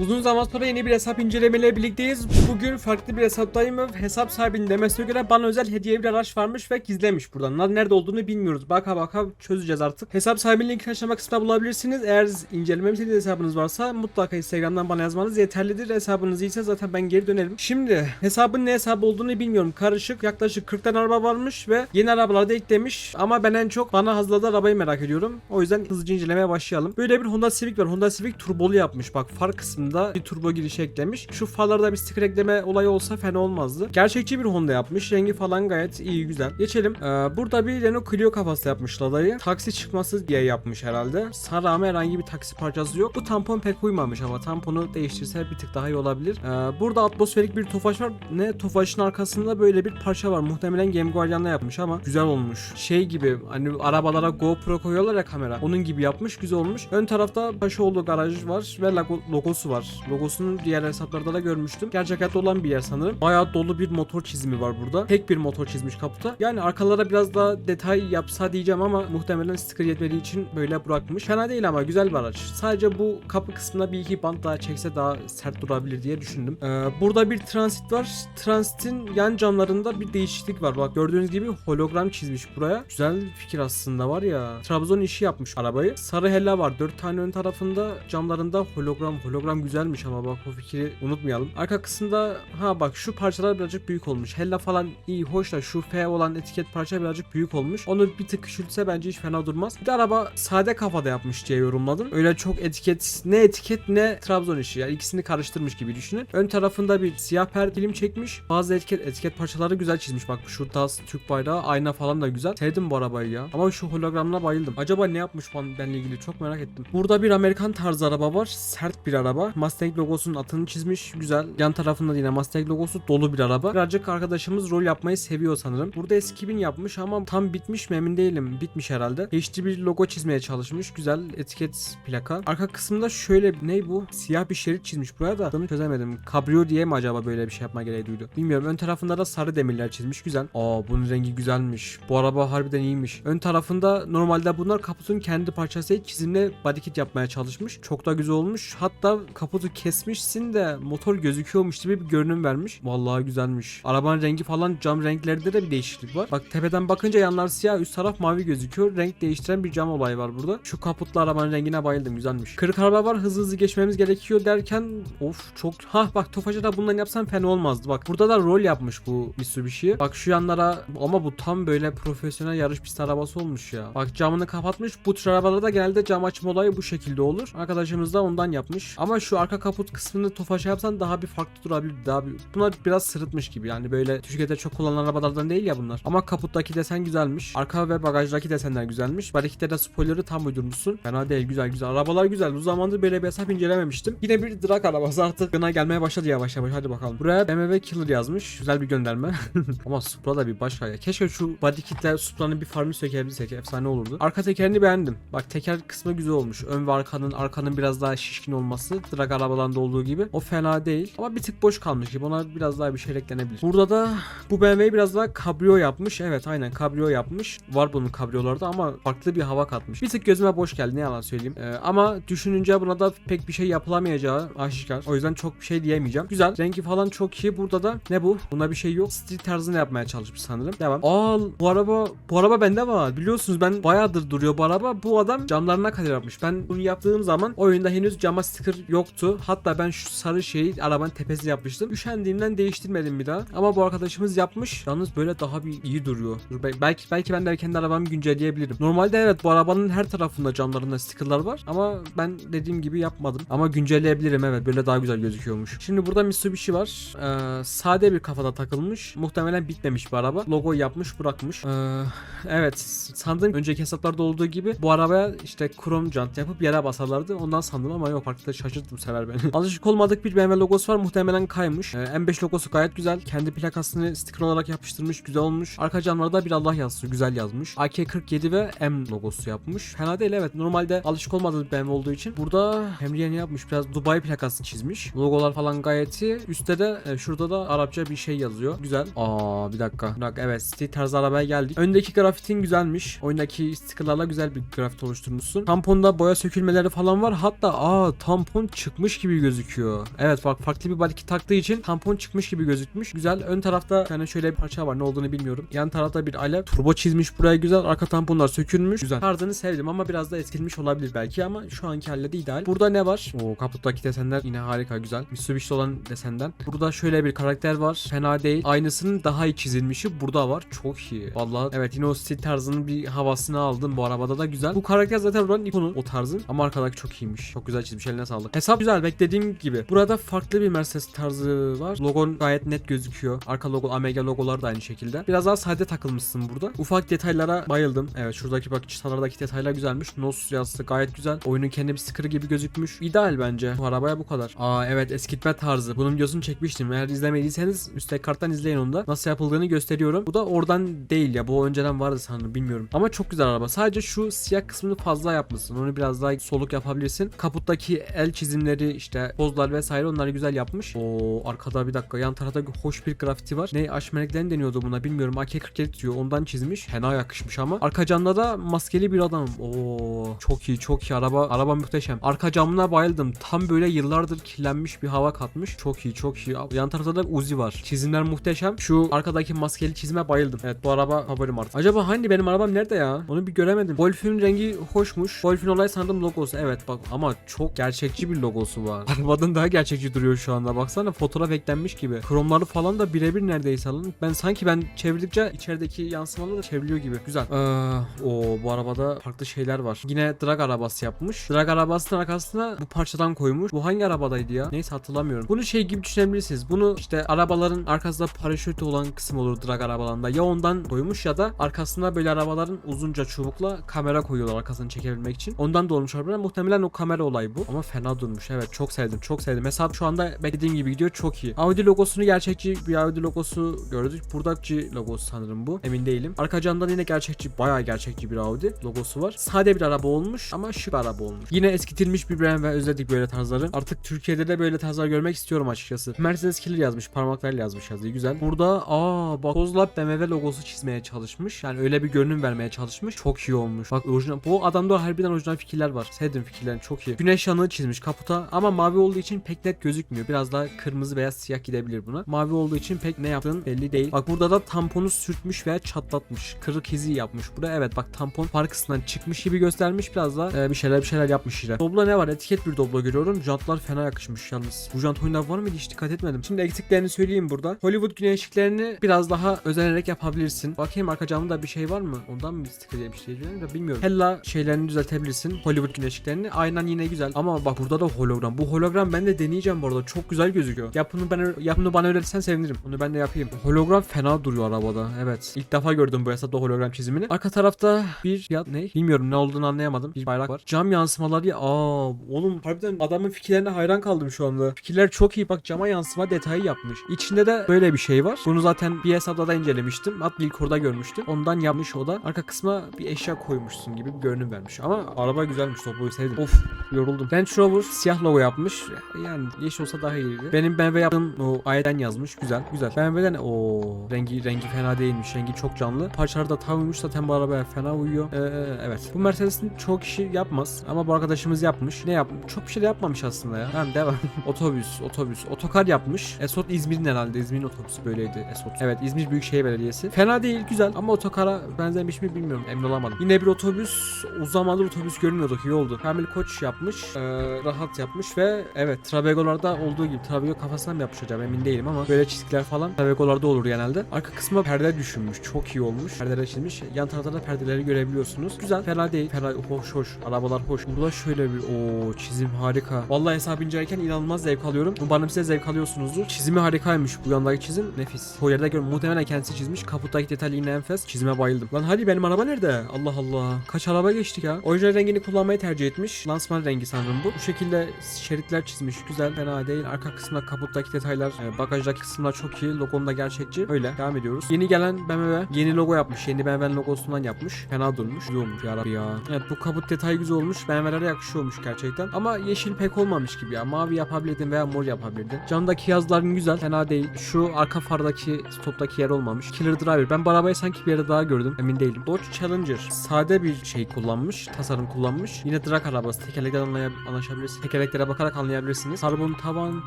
Uzun zaman sonra yeni bir hesap incelemeyle birlikteyiz. Bugün farklı bir hesaptayım ve hesap sahibinin demesine göre bana özel hediye bir araç varmış ve gizlemiş buradan. Nerede olduğunu bilmiyoruz. Baka baka çözeceğiz artık. Hesap sahibinin linkini aşağıma kısmına bulabilirsiniz. Eğer inceleme istediğiniz hesabınız varsa mutlaka Instagram'dan bana yazmanız yeterlidir. Hesabınız iyiyse zaten ben geri dönerim. Şimdi hesabın ne hesabı olduğunu bilmiyorum. Karışık yaklaşık 40 tane araba varmış ve yeni arabalar da eklemiş. Ama ben en çok bana hazırladığı arabayı merak ediyorum. O yüzden hızlıca incelemeye başlayalım. Böyle bir Honda Civic var. Honda Civic turbolu yapmış. Bak far kısmında bir turbo girişi eklemiş. Şu farlarda bir sticker ekleme olayı olsa fena olmazdı. Gerçekçi bir Honda yapmış. Rengi falan gayet iyi güzel. Geçelim. Ee, burada bir Renault Clio kafası yapmış Lada'yı. Taksi çıkması diye yapmış herhalde. Sarı ama herhangi bir taksi parçası yok. Bu tampon pek uymamış ama tamponu değiştirse bir tık daha iyi olabilir. Ee, burada atmosferik bir tofaş var. Ne tofaşın arkasında böyle bir parça var. Muhtemelen Game Guardian'la yapmış ama güzel olmuş. Şey gibi hani arabalara GoPro koyuyorlar ya kamera. Onun gibi yapmış. Güzel olmuş. Ön tarafta Paşaoğlu garaj var ve logo- logosu var. Logosunu diğer hesaplarda da görmüştüm. Gerçek hayatta olan bir yer sanırım. Bayağı dolu bir motor çizimi var burada. Tek bir motor çizmiş kaputa. Yani arkalara biraz daha detay yapsa diyeceğim ama muhtemelen sticker yetmediği için böyle bırakmış. Fena değil ama güzel bir araç. Sadece bu kapı kısmına bir iki bant daha çekse daha sert durabilir diye düşündüm. Ee, burada bir transit var. Transitin yan camlarında bir değişiklik var. Bak gördüğünüz gibi hologram çizmiş buraya. Güzel fikir aslında var ya. Trabzon işi yapmış arabayı. Sarı hella var. Dört tane ön tarafında camlarında hologram. Hologram güzelmiş ama bak o fikri unutmayalım. Arka kısımda ha bak şu parçalar birazcık büyük olmuş. Hella falan iyi hoş da şu F olan etiket parça birazcık büyük olmuş. Onu bir tık küçültse bence hiç fena durmaz. Bir de araba sade kafada yapmış diye yorumladım. Öyle çok etiket ne etiket ne Trabzon işi. Yani ikisini karıştırmış gibi düşünün. Ön tarafında bir siyah per film çekmiş. Bazı etiket etiket parçaları güzel çizmiş. Bak şu tas Türk bayrağı ayna falan da güzel. Sevdim bu arabayı ya. Ama şu hologramına bayıldım. Acaba ne yapmış ben- benle ilgili çok merak ettim. Burada bir Amerikan tarzı araba var. Sert bir araba. Mustang logosunun atını çizmiş. Güzel. Yan tarafında yine Mustang logosu dolu bir araba. Birazcık arkadaşımız rol yapmayı seviyor sanırım. Burada S2000 yapmış ama tam bitmiş mi emin değilim. Bitmiş herhalde. HD bir logo çizmeye çalışmış. Güzel etiket plaka. Arka kısımda şöyle ne bu? Siyah bir şerit çizmiş buraya da. Adını çözemedim. Cabrio diye mi acaba böyle bir şey yapma gereği duydu? Bilmiyorum. Ön tarafında da sarı demirler çizmiş. Güzel. Aa bunun rengi güzelmiş. Bu araba harbiden iyiymiş. Ön tarafında normalde bunlar kaputun kendi parçası çizimle body kit yapmaya çalışmış. Çok da güzel olmuş. Hatta kaputu kesmişsin de motor gözüküyormuş gibi bir görünüm vermiş. Vallahi güzelmiş. Arabanın rengi falan cam renklerinde de bir değişiklik var. Bak tepeden bakınca yanlar siyah üst taraf mavi gözüküyor. Renk değiştiren bir cam olayı var burada. Şu kaputlu arabanın rengine bayıldım güzelmiş. Kırık araba var hızlı hızlı geçmemiz gerekiyor derken of çok ha bak Tofaş'a da bundan yapsam fena olmazdı. Bak burada da rol yapmış bu Mitsubishi'yi. Bak şu yanlara ama bu tam böyle profesyonel yarış pisti arabası olmuş ya. Bak camını kapatmış. Bu tür arabalarda genelde cam açma olayı bu şekilde olur. Arkadaşımız da ondan yapmış. Ama şu arka kaput kısmını Tofaş'a yapsan daha bir farklı durabilir. Daha bir... Bunlar biraz sırıtmış gibi. Yani böyle Türkiye'de çok kullanılan arabalardan değil ya bunlar. Ama kaputtaki desen güzelmiş. Arka ve bagajdaki desenler güzelmiş. Body'de de spoiler'ı tam uydurmuşsun. Fena değil güzel güzel. Arabalar güzel. Bu zamandır böyle bir hesap incelememiştim. Yine bir drag arabası artık gına gelmeye başladı yavaş yavaş. Hadi bakalım. Buraya BMW Killer yazmış. Güzel bir gönderme. Ama Supra da bir başka ya. Keşke şu body kitle Supra'nın bir farmı sökebilsek. Efsane olurdu. Arka tekerini beğendim. Bak teker kısmı güzel olmuş. Ön ve arkanın arkanın biraz daha şişkin olması. Drag arabalarında olduğu gibi. O fena değil. Ama bir tık boş kalmış gibi. Ona biraz daha bir şey eklenebilir. Burada da bu BMW'yi biraz daha kabrio yapmış. Evet aynen kabrio yapmış. Var bunun kabriolarda ama farklı bir hava katmış. Bir tık gözüme boş geldi ne yalan söyleyeyim. Ee, ama düşününce buna da pek bir şey yapılamayacağı aşikar. O yüzden çok bir şey diyemeyeceğim. Güzel. Rengi falan çok iyi. Burada da ne bu? Buna bir şey yok. Street tarzını yapmaya çalışmış sanırım. Devam. Aa bu araba bu araba bende var. Biliyorsunuz ben bayağıdır duruyor bu araba. Bu adam camlarına kadar yapmış. Ben bunu yaptığım zaman oyunda henüz cama sticker yoktu. Hatta ben şu sarı şeyi arabanın tepesine yapmıştım. Üşendiğimden değiştirmedim bir daha. Ama bu arkadaşımız yapmış. Yalnız böyle daha bir iyi duruyor. Dur, bel- belki belki ben de kendi arabamı güncelleyebilirim. Normalde evet bu arabanın her tarafında camlarında stickerlar var ama ben dediğim gibi yapmadım. Ama güncelleyebilirim evet böyle daha güzel gözüküyormuş. Şimdi burada Mitsubishi var. Ee, sade bir kafada takılmış. Muhtemelen bitmemiş bir araba. Logoyu yapmış bırakmış. Ee, evet sandım önceki hesaplarda olduğu gibi bu arabaya işte krom jant yapıp yere basarlardı. Ondan sandım ama yok farklı şaşırttı bu sefer beni. Alışık olmadık bir BMW logosu var. Muhtemelen kaymış. Ee, M5 logosu gayet güzel. Kendi plakasını sticker olarak yapıştırmış. Güzel olmuş. Arka camlarda bir Allah yazısı güzel yazmış. AK47 ve M logosu yapmış. Fena değil evet. Normalde alışık olmadığı BMW olduğu için. Burada Emre ne yapmış? Biraz Dubai plakası çizmiş. Logolar falan gayet iyi. Üstte de e, şurada da Arapça bir şey yazıyor. Güzel. Aa bir dakika. Bir dakika evet. Street tarzı arabaya geldik. Öndeki grafitin güzelmiş. Oyundaki stickerlarla güzel bir grafit oluşturmuşsun. Tamponda boya sökülmeleri falan var. Hatta aa tampon çıkmış gibi gözüküyor. Evet bak farklı bir baliki taktığı için tampon çıkmış gibi gözükmüş. Güzel. Ön tarafta yani şöyle bir parça var. Ne olduğunu bilmiyorum. Yan tarafta bir alev. Turbo çizmiş buraya güzel. Arka tamponlar sökülmüş. Güzel. Tarzını sevdim ama biraz da eskilmiş olabilir belki ama şu anki halde de ideal. Burada ne var? O kaputtaki desenler yine harika güzel. Mitsubishi olan desenden. Burada şöyle bir karakter var. Fena değil. Aynısının daha iyi çizilmişi burada var. Çok iyi. Vallahi evet yine o stil tarzının bir havasını aldım bu arabada da güzel. Bu karakter zaten buranın ikonu o tarzın ama arkadaki çok iyiymiş. Çok güzel çizmiş eline sağlık. Hesap güzel beklediğim gibi. Burada farklı bir Mercedes tarzı var. Logon gayet net gözüküyor. Arka logo Amiga logolar da aynı şekilde. Biraz daha sade takılmışsın burada. Ufak detaylara bayıldım. Evet şuradaki bak çıtalardaki detaylar güzelmiş. Nos yazısı gayet güzel. Oyunun kendi bir sticker'ı gibi gözükmüş. İdeal bence. Bu arabaya bu kadar. Aa evet eskitme tarzı. Bunun videosunu çekmiştim. Eğer izlemediyseniz üstte karttan izleyin onu da. Nasıl yapıldığını gösteriyorum. Bu da oradan değil ya. Bu önceden vardı sanırım bilmiyorum. Ama çok güzel araba. Sadece şu siyah kısmını fazla yapmışsın. Onu biraz daha soluk yapabilirsin. Kaputtaki el çizimleri işte pozlar vesaire onları güzel yapmış. Oo arkada bir dakika yan tarafta hoş bir grafiti var. Ne aşmeneklerin deniyordu buna bilmiyorum. AK-47 diyor. Ondan çizmiş. Fena yakışmış ama. Arka camda da maskeli bir adam. Oo çok iyi çok iyi araba. Araba muhteşem. Arka camına bayıldım. Tam böyle yıllardır kirlenmiş bir hava katmış. Çok iyi çok iyi. Yan tarafta da Uzi var. Çizimler muhteşem. Şu arkadaki maskeli çizime bayıldım. Evet bu araba favorim artık. Acaba hani benim arabam nerede ya? Onu bir göremedim. Golf'ün rengi hoşmuş. Golf'ün olay sanırım logosu. Evet bak ama çok gerçekçi bir logosu var. Arabadan daha gerçekçi duruyor şu anda. Baksana fotoğraf eklenmiş gibi. Kromları falan da birebir neredeyse alın. Ben sanki ben çevirdikçe içerideki yansımalar da çevriliyor gibi. Güzel. Ee, o bu arabada farklı şeyler var. Yine drag arabası yapmış. Drag arabasının arkasına bu parçadan koymuş. Bu hangi arabadaydı ya? Neyse hatırlamıyorum. Bunu şey gibi düşünebilirsiniz. Bunu işte arabaların arkasında paraşüt olan kısım olur drag arabalarında. Ya ondan koymuş ya da arkasına böyle arabaların uzunca çubukla kamera koyuyorlar arkasını çekebilmek için. Ondan da olmuş. Muhtemelen o kamera olayı bu. Ama fena durmuş. Evet çok sevdim. Çok sevdim. Hesap şu anda beklediğim gibi gidiyor. Çok iyi. Audi logosunu gerçekçi bir Audi logosu gördük. Buradaki logosu sanırım bu. Emin değilim. Arka camdan yine gerçekçi bayağı gerçekçi bir Audi logosu var. Sade bir araba olmuş ama şık araba olmuş. Yine eskitilmiş bir ve özledik böyle tarzları. Artık Türkiye'de de böyle tarzlar görmek istiyorum açıkçası. Mercedes Killer yazmış. Parmaklarıyla yazmış yazıyı. Güzel. Burada aa bak Kozlab BMW logosu çizmeye çalışmış. Yani öyle bir görünüm vermeye çalışmış. Çok iyi olmuş. Bak orijinal. Bu adamda harbiden orijinal fikirler var. Sevdim fikirlerini çok iyi. Güneş yanığı çizmiş kaputa ama mavi olduğu için pek net gözükmüyor. Biraz daha kırmızı veya siyah gidebilir buna. Mavi olduğu için pek ne yaptığın belli değil. Bak burada da tamponu sürtmüş veya çatlatmış. Kırık izi yapmış. Buraya evet bak tampon parkasından çıkmış gibi göstermiş. Biraz da e, bir şeyler bir şeyler yapmış yine. Doblo ne var? Etiket bir doblo görüyorum. Jantlar fena yakışmış yalnız. Bu jant oyunda var mıydı hiç dikkat etmedim. Şimdi eksiklerini söyleyeyim burada. Hollywood güneşliklerini biraz daha özenerek yapabilirsin. Bakayım arka camda bir şey var mı? Ondan mı sticker bir şey diyorum da bilmiyorum. Hella şeylerini düzeltebilirsin. Hollywood güneşliklerini. Aynen yine güzel. Ama bak burada da hologram. Bu hologram ben de deneyeceğim bu arada. Çok güzel gözüküyor. Yapını ben yapını bana öğretirsen sevinirim. Onu ben de yapayım. Hologram fena duruyor arabada. Evet. İlk defa gördüm bu hesapta hologram çizimini. Arka tarafta bir ya ne? Bilmiyorum ne olduğunu anlayamadım. Bir bayrak var. Cam yansımaları ya. Aa oğlum harbiden adamın fikirlerine hayran kaldım şu anda. Fikirler çok iyi. Bak cama yansıma detayı yapmış. İçinde de böyle bir şey var. Bunu zaten bir hesapta da incelemiştim. At orada görmüştüm. Ondan yapmış o da. Arka kısma bir eşya koymuşsun gibi bir görünüm vermiş. Ama araba güzelmiş. Topluyu sevdim. Of yoruldum. Range Rover siyah logo yapmış. Yani yeşil olsa daha iyiydi. Benim BMW yaptığım o ayeten yazmış. Güzel. Güzel. BMW'den o rengi rengi fena değilmiş. Rengi çok canlı. Parçaları da tam uymuş. Zaten bu arabaya fena uyuyor. Ee, evet. Bu Mercedes'in çok kişi yapmaz. Ama bu arkadaşımız yapmış. Ne yapmış? Çok bir şey de yapmamış aslında ya. Tamam devam. otobüs, otobüs. Otokar yapmış. Esot İzmir'in herhalde. İzmir'in otobüsü böyleydi. Esot. Evet İzmir Büyükşehir Belediyesi. Fena değil. Güzel. Ama otokara benzemiş mi bilmiyorum. Emin olamadım. Yine bir otobüs. Uzamalı otobüs görünmüyorduk. İyi oldu. Kamil Koç yapmış. Ee, rahat yapmış ve evet Travego'larda olduğu gibi Travego kafasına mı yapmış acaba emin değilim ama böyle çizgiler falan Travego'larda olur genelde. Arka kısma perde düşünmüş. Çok iyi olmuş. Perdeler çizmiş. Yan tarafta da perdeleri görebiliyorsunuz. Güzel. Fena değil. Fena hoş hoş. Arabalar hoş. Burada şöyle bir o çizim harika. Vallahi hesap incelerken inanılmaz zevk alıyorum. Umarım size zevk alıyorsunuzdur. Çizimi harikaymış. Bu yandaki çizim nefis. O yerde gör muhtemelen kendisi çizmiş. Kaputtaki detaylı yine enfes. Çizime bayıldım. Lan hadi benim araba nerede? Allah Allah. Kaç araba geçtik ya. Orijinal rengini kullanmayı tercih etmiş. Lansman rengi sanırım bu. Bu şekilde şeritler çizmiş. Güzel. Fena değil. Arka kısmında kaputtaki detaylar, e, bagajdaki kısımlar çok iyi. Logonun da gerçekçi. Öyle. Devam ediyoruz. Yeni gelen BMW yeni logo yapmış. Yeni BMW logosundan yapmış. Fena durmuş. Güzel olmuş ya. Evet bu kaput detayı güzel olmuş. BMW'lere yakışıyormuş gerçekten. Ama yeşil pek olmamış gibi ya. Mavi yapabilirdin veya mor yapabilirdin. Camdaki yazıların güzel. Fena değil. Şu arka fardaki stoptaki yer olmamış. Killer Driver. Ben bu arabayı sanki bir yerde daha gördüm. Emin değilim. Dodge Challenger. Sade bir şey kullanmış. Tasarım kullanmış. Yine drag arabası. Tekerlekten anlaya- anlaşabiliriz. Tekerleklere bakarak anlayabilirsiniz. Karbon tavan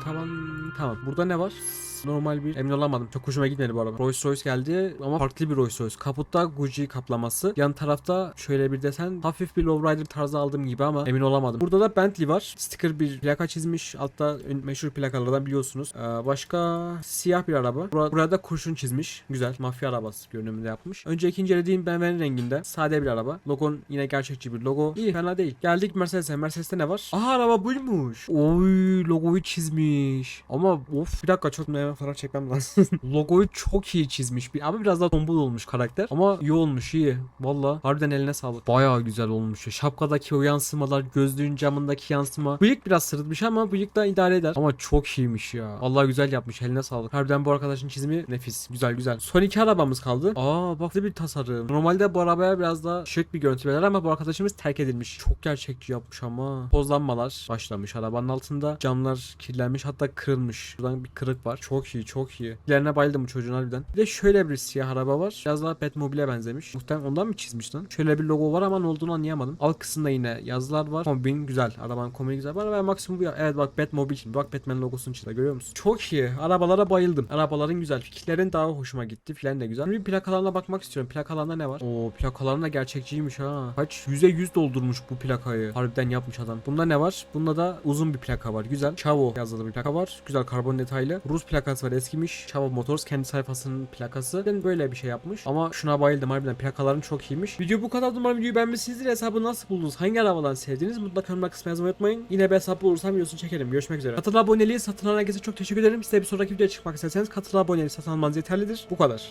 tavan tamam. Burada ne var? Normal bir emin olamadım. Çok hoşuma gitmedi bu araba. Rolls Royce geldi ama farklı bir Rolls Royce. Kaputta Gucci kaplaması. Yan tarafta şöyle bir desen hafif bir lowrider tarzı aldığım gibi ama emin olamadım. Burada da Bentley var. Sticker bir plaka çizmiş. Altta meşhur plakalardan biliyorsunuz. Ee, başka siyah bir araba. Bura- burada kurşun çizmiş. Güzel. Mafya arabası görünümünde yapmış. Önceki incelediğim BMW'nin renginde. Sade bir araba. Logon yine gerçekçi bir logo. İyi fena değil. Geldik Mercedes'e. Mercedes'te ne var? Aha araba buymuş. Oy logoyu çizmiş. Ama of bir dakika çok hemen fotoğraf çekmem lazım. logoyu çok iyi çizmiş. Ama biraz daha tombul olmuş karakter. Ama iyi olmuş iyi. Valla harbiden eline sağlık. Baya güzel olmuş. Şapkadaki o yansımalar, gözlüğün camındaki yansıma. Bıyık biraz sırıtmış ama bıyık da idare eder. Ama çok iyiymiş ya. Allah güzel yapmış. Eline sağlık. Harbiden bu arkadaşın çizimi nefis. Güzel güzel. Son iki arabamız kaldı. Aa bak bir tasarım. Normalde bu arabaya biraz daha şık bir görüntü verir ama bu arkadaşımız terk edilmiş. Çok gerçekçi yapmış ama. Tozlanmalar başlamış. Arabanın altında camlar kirlenmiş hatta kırılmış. Buradan bir kırık var. Çok iyi çok iyi. İlerine bayıldım bu çocuğun harbiden. Bir de şöyle bir siyah araba var. Biraz daha Batmobile'e benzemiş. Muhtemelen ondan mı çizmiş lan? Şöyle bir logo var ama ne olduğunu anlayamadım. Alt kısımda yine yazılar var. Kombin güzel. Arabanın kombini güzel var ve maksimum bu ya. Evet bak Batmobile. Bak Batman logosunu çizdi görüyor musun? Çok iyi. Arabalara bayıldım. Arabaların güzel. Fikirlerin daha hoşuma gitti. Filan da güzel. Şimdi plakalarına bakmak istiyorum. Plakalarında ne var? Oo plakaların da gerçekçiymiş ha. Kaç? Yüze yüz doldurmuş bu plakayı. Harbiden yapmış adam. Bunda ne var? Bunda da uzun bir plaka var. Güzel. Chavo yazılı bir plaka var. Güzel karbon detaylı. Rus plakası var eskimiş. Chavo Motors kendi sayfasının plakası. Ben böyle bir şey yapmış. Ama şuna bayıldım harbiden. Plakaların çok iyiymiş. Video bu kadar. Umarım videoyu beğenmişsinizdir. Hesabı nasıl buldunuz? Hangi arabadan sevdiniz? Mutlaka yorumlar kısmına yazmayı unutmayın. Yine bir hesap bulursam videosunu çekerim. Görüşmek üzere. Katıl aboneliği satın alan herkese çok teşekkür ederim. Size bir sonraki videoya çıkmak isterseniz katıl aboneliği satın almanız yeterlidir. Bu kadar.